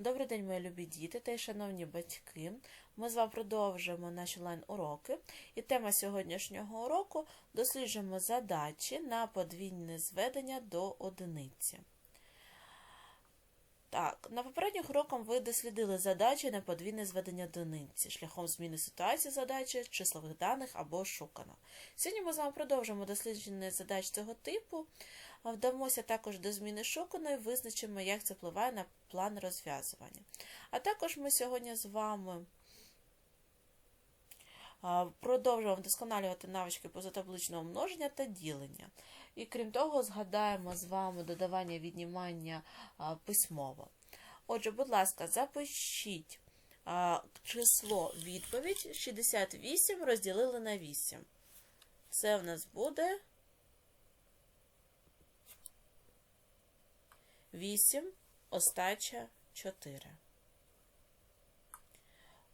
Добрий день, мої любі діти та й шановні батьки. Ми з вами продовжуємо наші онлайн-уроки. І тема сьогоднішнього уроку досліджуємо задачі на подвійне зведення до одиниці. Так, на попередніх уроках ви дослідили задачі на подвійне зведення одиниці шляхом зміни ситуації задачі, числових даних або шукано. Сьогодні ми з вами продовжимо дослідження задач цього типу. Вдамося також до зміни шуканої, визначимо, як це впливає на план розв'язування. А також ми сьогодні з вами продовжуємо вдосконалювати навички позатабличного множення та ділення. І крім того, згадаємо з вами додавання віднімання письмово. Отже, будь ласка, запишіть число відповідь 68 розділили на 8. Це в нас буде 8, остача 4.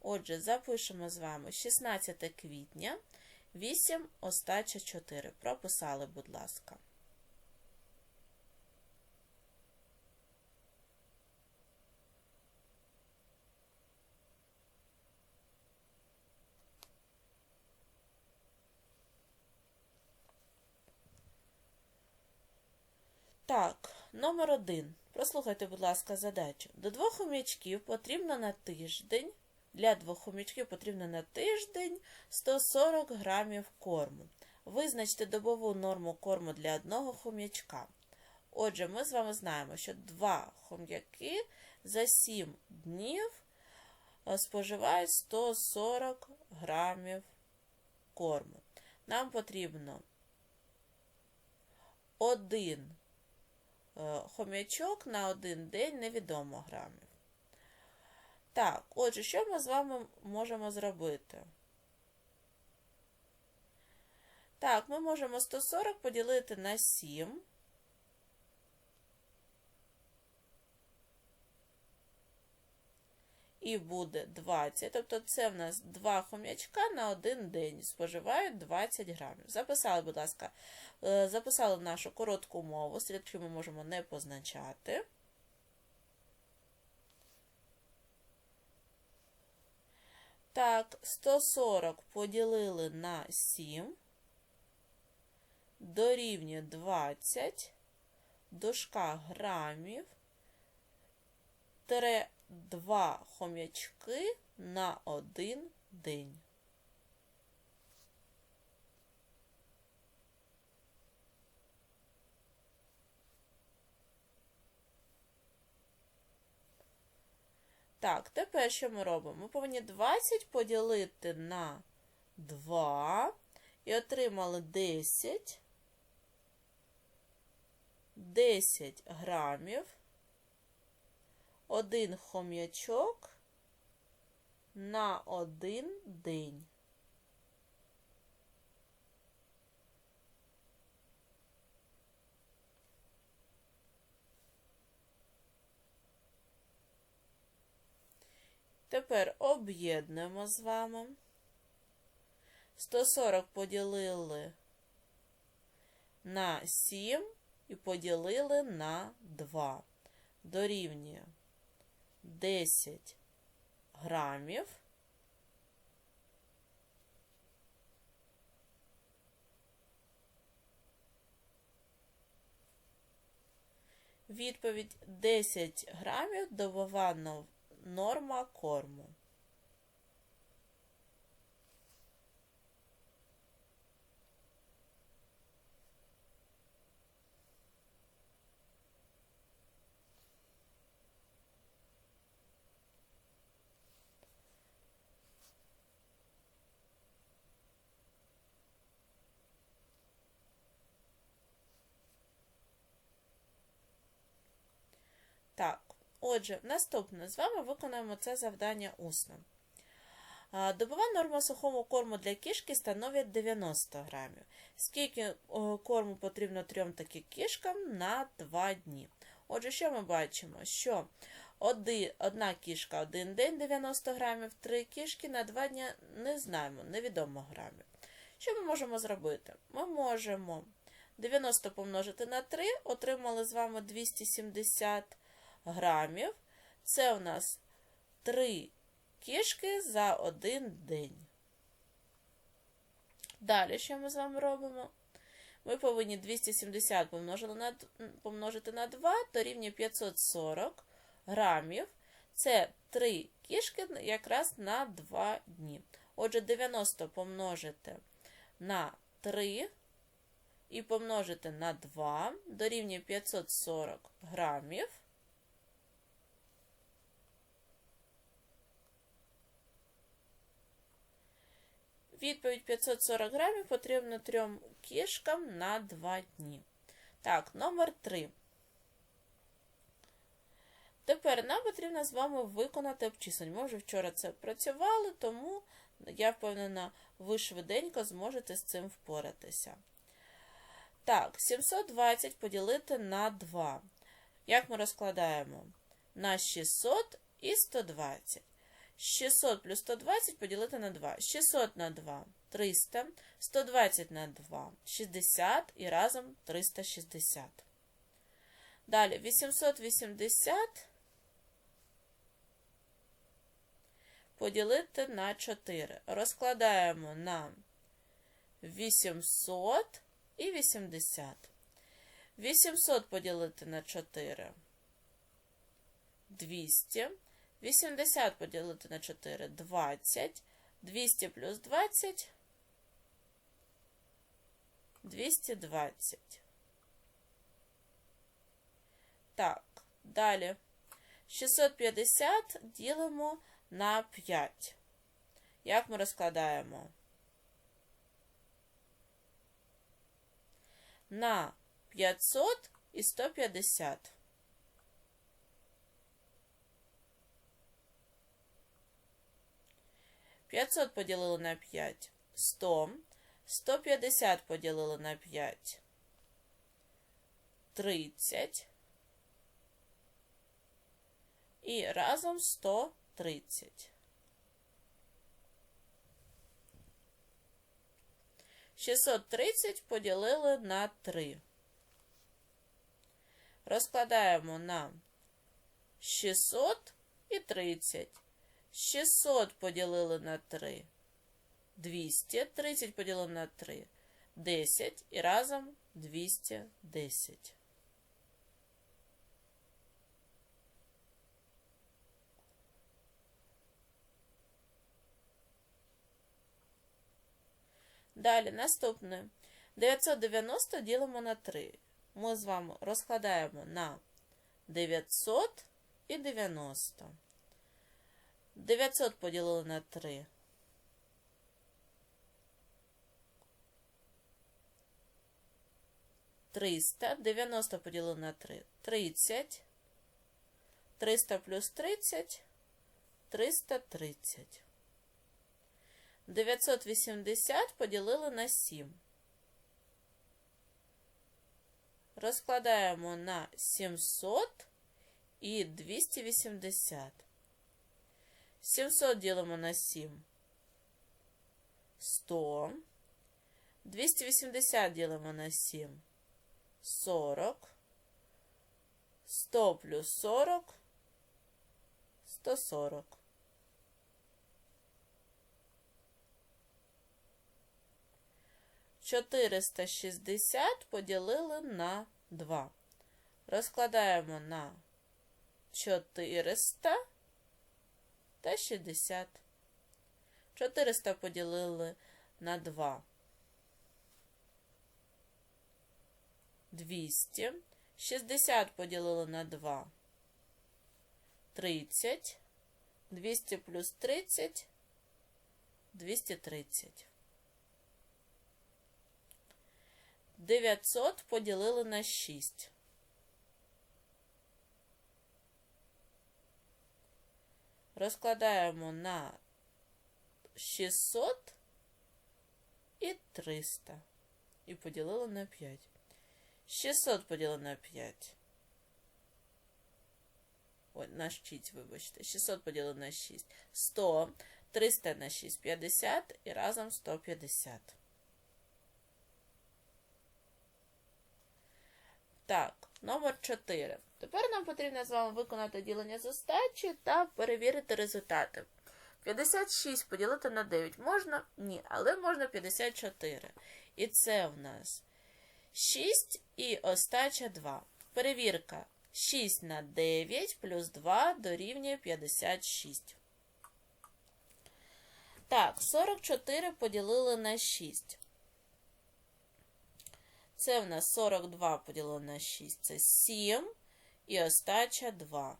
Отже, запишемо з вами 16 квітня, 8, остача 4. Прописали, будь ласка. Так, номер один. Прослухайте, будь ласка, задачу. До двох хомячків потрібно на тиждень. Для двох хомячків потрібно на тиждень 140 грамів корму. Визначте добову норму корму для одного хом'ячка. Отже, ми з вами знаємо, що два хом'яки за 7 днів споживають 140 грамів корму. Нам потрібно один хом'ячок на один день невідомо грамів. Так, отже, що ми з вами можемо зробити? Так, ми можемо 140 поділити на 7. І буде 20. Тобто це в нас 2 хом'ячка на один день. Споживають 20 грамів. Записали, будь ласка, е, записали нашу коротку мову, стрілки ми можемо не позначати. Так, 140 поділили на 7, дорівнює 20, дошка грамів, тире 2 хом'ячки на один день. Так, тепер що ми робимо? Ми повинні 20 поділити на 2 і отримали 10. 10 грамів, один хом'ячок на один день. Тепер об'єднуємо з вами. 140 поділили на 7 і поділили на 2. Дорівнює 10 грамів. Відповідь 10 грамів добова Норма корму. Так, Отже, наступне з вами виконаємо це завдання усно. Добова норма сухого корму для кішки становить 90 грамів. Скільки корму потрібно трьом таким кішкам на 2 дні. Отже, що ми бачимо? Що одна кішка один день 90 грамів, три кішки на 2 дні не знаємо, невідомо грамів. Що ми можемо зробити? Ми можемо 90 помножити на 3, отримали з вами 270 грамів. Це у нас 3 кішки за один день. Далі, що ми з вами робимо? Ми повинні 270 помножити на, помножити на 2 дорівнює 540 грамів. Це 3 кішки якраз на 2 дні. Отже, 90 помножити на 3 і помножити на 2 дорівнює 540 грамів. Відповідь 540 грамів потрібно трьом кішкам на 2 дні. Так, номер 3. Тепер нам потрібно з вами виконати обчислення. Ми вже вчора це працювали, тому я впевнена, ви швиденько зможете з цим впоратися. Так, 720 поділити на 2. Як ми розкладаємо? На 600 і 120. 600 плюс 120 поділити на 2. 600 на 2 300, 120 на 2 60 і разом 360. Далі 880 поділити на 4. Розкладаємо на 800 і 80. 800 поділити на 4. 200. 80 поділити на 4 20. 200 плюс 20 220. Так, далі 650 ділимо на 5. Як ми розкладаємо? На 500 і 150. П'ятсот поділили на 5 100. 150 поділили на 5 30. І разом 130. 630 поділили на 3. Розкладаємо на 600 і 30. 600 поділили на 3. 200, 30 поділили на 3, 10 і разом 210. Далі наступне. 990 ділимо на 3. Ми з вами розкладаємо на 900 і 90. 900 поділили на 3. 300, 90 поділили на 3, 30, 300 плюс 30, 330. 980 поділили на 7. Розкладаємо на 700 і 280. 700 ділимо на 7. 100. 280 ділимо на 7. 40, 100 плюс 40, 140. Чотириста шістдесят поділили на 2. Розкладаємо на 400 та 60. 400 поділили на 2. 200. 60 поділили на 2. 30. 200 плюс 30. 230. 900 поділили на 6. Розкладаємо на 600 і 300. І поділили на 5. 600 поділено на 5. Ой, на 6, вибачте. 600 поділено на 6. 100. 300 на 6, 50 і разом 150. Так, Номер 4. Тепер нам потрібно з вами виконати ділення з остачі та перевірити результати. 56 поділити на 9 можна? Ні, але можна 54. І це в нас 6 і остача 2. Перевірка. 6 на 9 плюс 2 дорівнює 56. Так, 44 поділили на 6. Це в нас 42 поділили на 6. Це 7 і остача 2.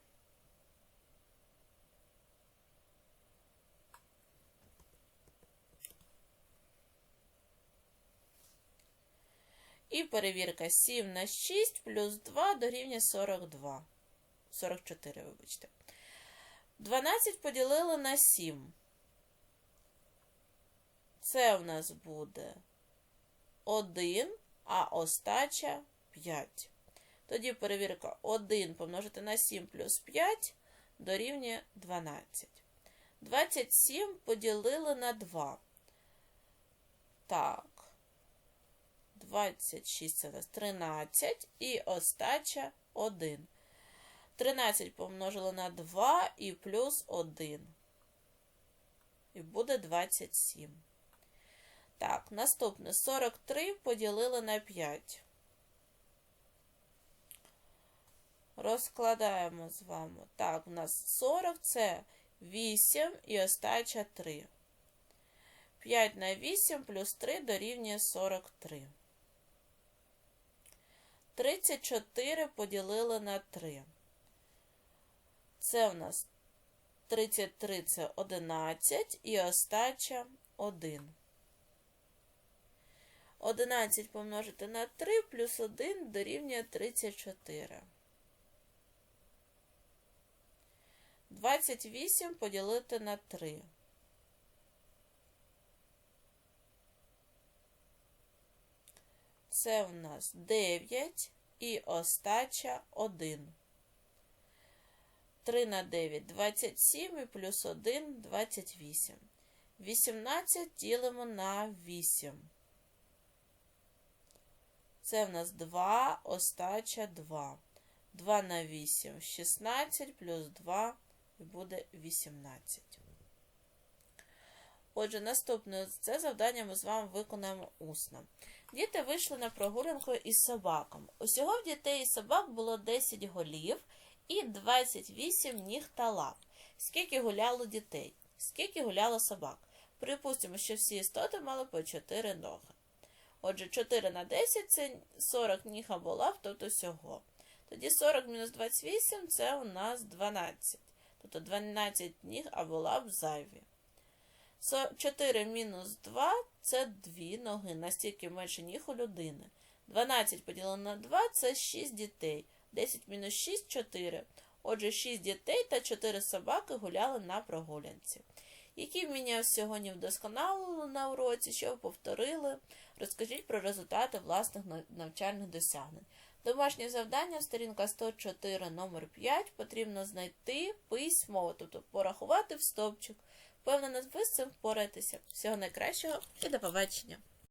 І перевірка 7 на 6 плюс 2 дорівнює 42. 44, вибачте. 12 поділили на 7. Це в нас буде 1, а остача 5. Тоді перевірка 1 помножити на 7 плюс 5 дорівнює 12. 27 поділили на 2. Так. 26 це у нас 13 і остача 1. 13 помножили на 2 і плюс 1. І буде 27. Так, наступне 43 поділили на 5. Розкладаємо з вами. Так, у нас 40 це 8 і остача 3. 5 на 8 плюс 3 дорівнює 43. 34 поділили на 3. Це у нас 33 це 11 і остача 1. 11 помножити на 3 плюс 1 дорівнює 34. 28 поділити на 3. Це в нас 9 і остача 1. 3 на 9 27 і плюс 1 28. 18 ділимо на 8. Це в нас 2, остача 2. 2 на 8 16 плюс 2 і буде 18. Отже, наступне це завдання ми з вами виконаємо усно. Діти вийшли на прогулянку із собаком. Усього в дітей і собак було 10 голів і 28 ніг та лап. Скільки гуляло дітей? Скільки гуляло собак? Припустимо, що всі істоти мали по 4 ноги. Отже, 4 на 10 це 40 ніг або лап, тобто всього. Тоді 40 мінус 28 це у нас 12. Тобто 12 ніг або лап зайві. 4 мінус 2 це 2 ноги, настільки менше ніг у людини. 12 поділено на 2 це 6 дітей. 10 мінус 6 4. Отже, 6 дітей та 4 собаки гуляли на прогулянці. Які вміння сьогодні вдосконалили на уроці, що повторили, розкажіть про результати власних навчальних досягнень. Домашнє завдання, сторінка 104, номер 5, потрібно знайти письмово, тобто порахувати в стовпчик. Впевнена, ви з цим впораєтеся. Всього найкращого і до побачення!